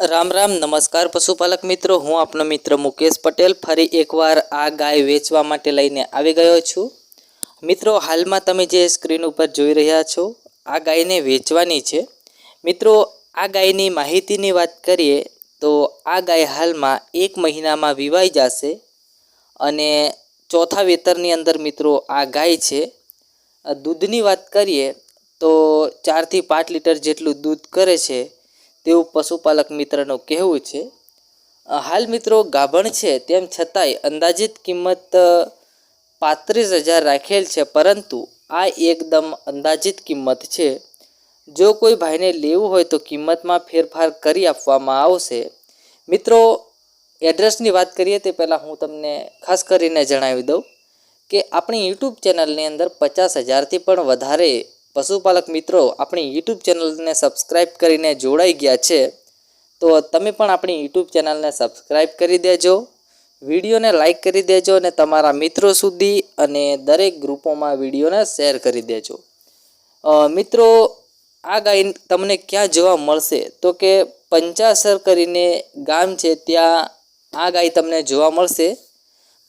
રામ રામ, નમસ્કાર પશુપાલક મિત્રો. હું આપનો મિત્ર મુકેશ પટેલ ફરી એકવાર આ ગાય વેચવા માટે લઈને આવી ગયો છું. મિત્રો, હાલમાં તમે જે સ્ક્રીન ઉપર જોઈ રહ્યા છો, આ ગાયને વેચવાની છે. મિત્રો, આ ગાયની માહિતીની વાત કરીએ, તો આ ગાય હાલમાં એક મહિનામાં વિવાઈ જશે અને ચોથા વેતરની અંદર મિત્રો આ ગાય છે. દૂધની વાત કરીએ, તો ચારથી પાંચ લીટર જેટલું દૂધ કરે છે. તેવું પશુપાલક મિત્રનું કહેવું છે હાલ મિત્રો ગાભણ છે તેમ છતાંય અંદાજિત કિંમત પાંત્રીસ હજાર રાખેલ છે, પરંતુ આ એકદમ અંદાજિત કિંમત છે. જો કોઈ ભાઈને લેવું હોય તો કિંમતમાં ફેરફાર કરી આપવામાં આવશે. મિત્રો, એડ્રેસની વાત કરીએ તે પહેલાં હું તમને ખાસ કરીને જણાવી દઉં કે આપણી યુટ્યુબ ચેનલની અંદર પચાસ હજારથી પણ વધારે પશુપાલક મિત્રો, આપણી યુટ્યુબ ચેનલને સબસ્ક્રાઈબ કરીને જોડાઈ ગયા છે, તો તમે પણ આપણી યુટ્યુબ ચેનલને સબસ્ક્રાઈબ કરી દેજો, વિડીયોને લાઇક કરી દેજો અને તમારા મિત્રો સુધી અને દરેક ગ્રુપોમાં વિડીયોને શેર કરી દેજો. મિત્રો, આ ગાય તમને ક્યાં જોવા મળશે? તો કે પંચાસર કરીને ગામ છે, ત્યાં આ ગાય તમને જોવા મળશે.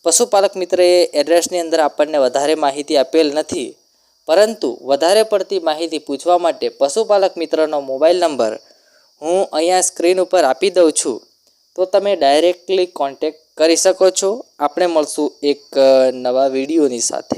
પશુપાલક મિત્રએ એડ્રેસની અંદર આપણને વધારે માહિતી આપેલ નથી. પરંતુ વધારે પડતી માહિતી પૂછવા માટે પશુપાલક મિત્રનો મોબાઈલ નંબર હું અહીંયા સ્ક્રીન ઉપર આપી દઉં છું. તો તમે ડાયરેક્ટલી કોન્ટેક્ટ કરી શકો છો. આપણે મળશું એક નવા વિડીયોની સાથે.